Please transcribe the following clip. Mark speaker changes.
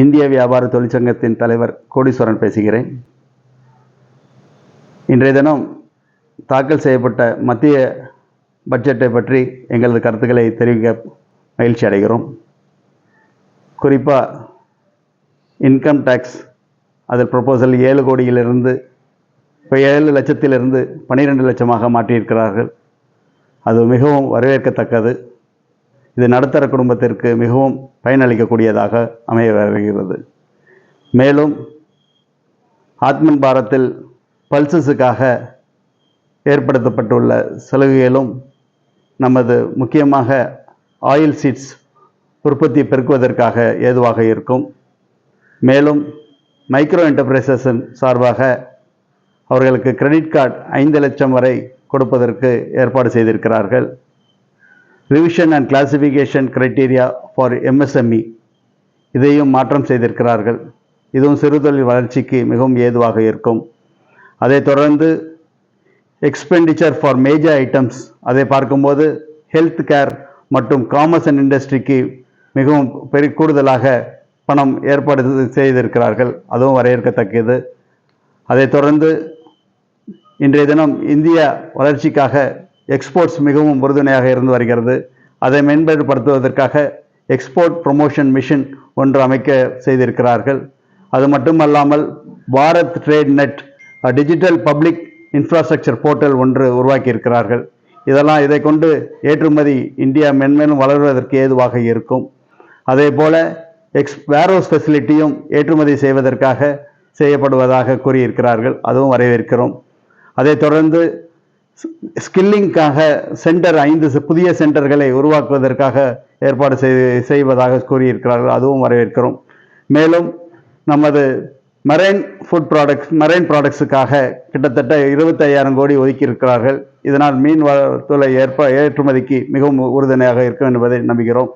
Speaker 1: இந்திய வியாபார தொழிற்சங்கத்தின் தலைவர் கோடீஸ்வரன் பேசுகிறேன். இன்றைய தினம் தாக்கல் செய்யப்பட்ட மத்திய பட்ஜெட்டை பற்றி எங்களது கருத்துக்களை தெரிவிக்க மகிழ்ச்சி அடைகிறோம். குறிப்பாக இன்கம் டேக்ஸ் அதில் ப்ரொபோசல் ஏழு கோடியிலிருந்து இப்போ ஏழு லட்சத்திலிருந்து பன்னிரெண்டு லட்சமாக மாற்றியிருக்கிறார்கள். அது மிகவும் வரவேற்கத்தக்கது. இது நடுத்தர குடும்பத்திற்கு மிகவும் பயனளிக்கக்கூடியதாக அமைய வருகிறது. மேலும் ஆத்மன் பாரத்தில் பல்சஸுக்காக ஏற்படுத்தப்பட்டுள்ள சலுகைகளும் நமது முக்கியமாக ஆயில் சீட்ஸ் உற்பத்தி பெருக்குவதற்காக ஏதுவாக இருக்கும். மேலும் மைக்ரோ என்டர்பிரைசஸின் சார்பாக அவர்களுக்கு கிரெடிட் கார்டு ஐந்து லட்சம் வரை கொடுப்பதற்கு ஏற்பாடு செய்திருக்கிறார்கள். Revision and classification criteria for MSME இதையும் மாற்றம் செய்திருக்கிறார்கள். இதுவும் சிறுதொழில் வளர்ச்சிக்கு மிகவும் ஏதுவாக இருக்கும். அதைத் தொடர்ந்து எக்ஸ்பெண்டிச்சர் ஃபார் மேஜர் ஐட்டம்ஸ் அதை பார்க்கும்போது ஹெல்த் கேர் மற்றும் காமர்ஸ் அண்ட் இண்டஸ்ட்ரிக்கு மிகவும் பெரிய கூடுதலாக பணம் ஏற்பாடு செய்திருக்கிறார்கள். அதுவும் வரையறுக்கத்தக்கது. அதைத் தொடர்ந்து இன்றைய தினம் இந்திய வளர்ச்சிக்காக எக்ஸ்போர்ட்ஸ் மிகவும் உறுதுணையாக இருந்து வருகிறது. அதை மேம்படுத்துவதற்காக எக்ஸ்போர்ட் ப்ரொமோஷன் மிஷன் ஒன்று அமைக்க செய்திருக்கிறார்கள். அது மட்டுமல்லாமல் Bharat trade net digital public infrastructure portal ஒன்று உருவாக்கி இருக்கிறார்கள் இதெல்லாம் இதை கொண்டு ஏற்றுமதி இந்தியா மென்மேலும் வளர்வதற்கு ஏதுவாக இருக்கும். அதே போல எக்ஸ் வேரோஸ் ஃபெசிலிட்டியும் ஏற்றுமதி செய்வதற்காக செய்யப்படுவதாக கூறியிருக்கிறார்கள். அதுவும் வரவேற்கிறோம். அதைத் தொடர்ந்து ஸ்கில்லிங்காக சென்டர் ஐந்து செ- புதிய சென்டர்களை உருவாக்குவதற்காக ஏற்பாடு செய்- செய்வதாக கூறியிருக்கிறார்கள். அதுவும் வரவேற்கிறோம். மேலும் நமது மரைன் ஃபுட் ப்ராடக்ட்ஸ் மரைன் ப்ராடக்ட்ஸுக்காக கிட்டத்தட்ட இருபத்தையாயிரம் கோடி ஒதுக்கி இருக்கிறார்கள் இதனால் மீன் வளத்துறை ஏற்ப ஏற்றுமதிக்கு மிகவும் உறுதுணையாக இருக்கும் என்பதை நம்புகிறோம்.